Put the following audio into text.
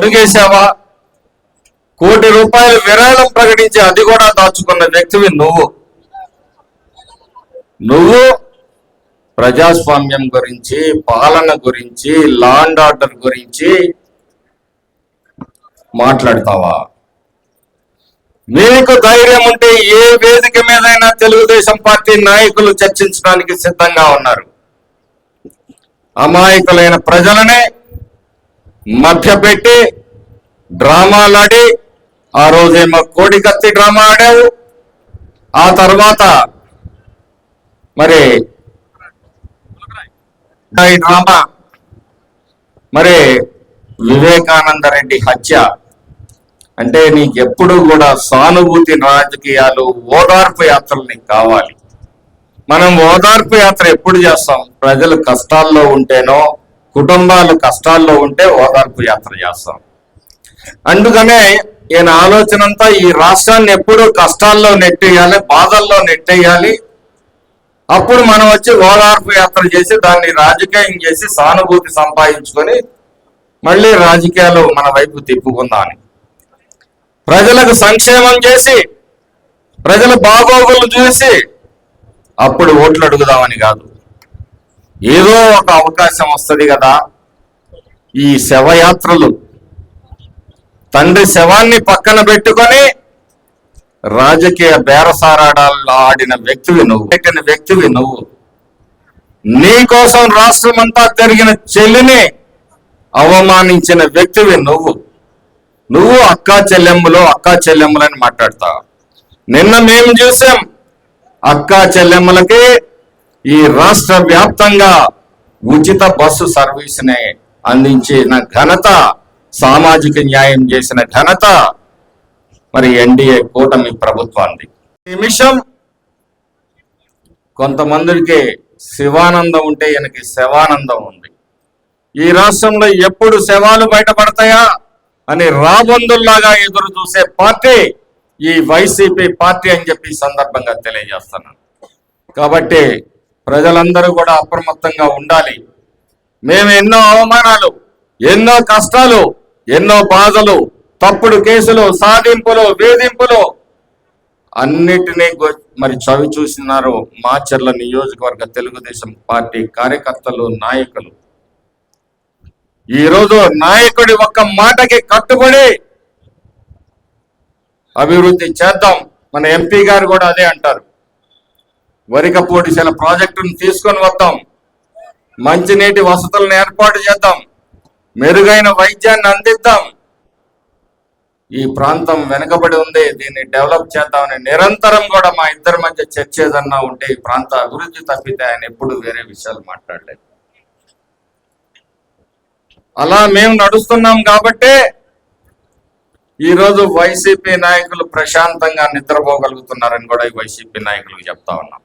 అడుగేశావా కోటి రూపాయలు విరాళం ప్రకటించి అది కూడా దాచుకున్న వ్యక్తివి నువ్వు. నువ్వు ప్రజాస్వామ్యం గురించి పాలన గురించి లా అండ్ ఆర్డర్ గురించి మాట్లాడతావా? మీకు ధైర్యం ఉంటే ఏ వేదిక మీదైనా తెలుగుదేశం పార్టీ నాయకులు చర్చించడానికి సిద్ధంగా ఉన్నారు. అమాయకులైన ప్రజలనే మభ్యపెట్టి డ్రామాలాడి ఆ రోజేమో కోడికత్తి డ్రామా ఆడావు. ఆ తర్వాత మరి ఈ డ్రామా మరి వివేకానంద రెడ్డి హత్య. అంటే నీకు ఎప్పుడు కూడా సానుభూతి రాజకీయాలు ఓదార్పు యాత్రలు నీకు కావాలి. మనం ఓదార్పు యాత్ర ఎప్పుడు చేస్తాం? ప్రజలు కష్టాల్లో ఉంటేనో కుటుంబాలు కష్టాల్లో ఉంటే ఓదార్పు యాత్ర చేస్తాం. అందుకనే ఈయన ఆలోచన అంతా ఈ రాష్ట్రాన్ని ఎప్పుడు కష్టాల్లో నెట్టేయాలి బాధల్లో నెట్టేయాలి. అప్పుడు మనం వచ్చి ఓదార్పు యాత్ర చేసి దాన్ని రాజకీయం చేసి సానుభూతి సంపాదించుకొని మళ్ళీ రాజకీయాలు మన వైపు తిప్పుకుందామని. ప్రజలకు సంక్షేమం చేసి ప్రజల బాగోగులు చూసి అప్పుడు ఓట్లు అడుగుదామని కాదు. ఏదో ఒక అవకాశం వస్తుంది కదా. ఈ శవయాత్రలు తండ్రి శవాన్ని పక్కన పెట్టుకొని రాజకీయ బేరసారాడాల్లో ఆడిన వ్యక్తివి నువ్వు పెట్టిన వ్యక్తివి నువ్వు. నీ కోసం రాష్ట్రం అంతా జరిగిన చెల్లిని అవమానించిన వ్యక్తివి నువ్వు. నువ్వు అక్కా చెల్లెమ్మలు అక్కా చెల్లెమ్మలని మాట్లాడతావు. నిన్న మేము చూసాం అక్కా చెల్లెమ్మలకి ఈ రాష్ట్ర వ్యాప్తంగా ఉచిత బస్సు సర్వీస్ని అందించిన ఘనత సామాజిక న్యాయం చేసిన ఘనత మరి ఎన్డీఏ కూటమి ప్రభుత్వాన్ని నిమిషం కొంతమందికి శివానందం ఉంటే ఈయనకి శవానందం ఉంది. ఈ రాష్ట్రంలో ఎప్పుడు శవాలు బయటపడతాయా అని రాబందుల్లాగా ఎదురు చూసే పార్టీ ఈ వైసీపీ పార్టీ అని చెప్పి సందర్భంగా తెలియజేస్తున్నాను. కాబట్టి ప్రజలందరూ కూడా అప్రమత్తంగా ఉండాలి. మేము ఎన్నో అవమానాలు ఎన్నో కష్టాలు ఎన్నో బాధలు తప్పుడు కేసులు సాధింపులు వేధింపులు అన్నిటినీ మరి చవి చూసినారు మాచర్ల నియోజకవర్గ తెలుగుదేశం పార్టీ కార్యకర్తలు నాయకులు. ఈ రోజు నాయకుడి ఒక్క మాటకి కట్టుబడి అభివృద్ధి చేద్దాం. మన ఎంపీ గారు కూడా అదే అంటారు. వరికపోటిశాల ప్రాజెక్టును తీసుకొని వద్దాం. మంచినీటి వసతులను ఏర్పాటు చేద్దాం. మెరుగైన వైద్యాన్ని అందిద్దాం. ఈ ప్రాంతం వెనుకబడి ఉంది. దీన్ని డెవలప్ చేద్దామని నిరంతరం కూడా మా ఇద్దరి మధ్య చర్చ ఏదన్నా ఉంటే ఈ ప్రాంత అభివృద్ధి తప్పితే ఆయన ఎప్పుడు వేరే విషయాలు మాట్లాడలేదు. అలా మేము నడుస్తున్నాం కాబట్టే ఈరోజు వైసీపీ నాయకులు ప్రశాంతంగా నిద్రపోగలుగుతున్నారని కూడా ఈ వైసీపీ నాయకులకు చెప్తా ఉన్నాం.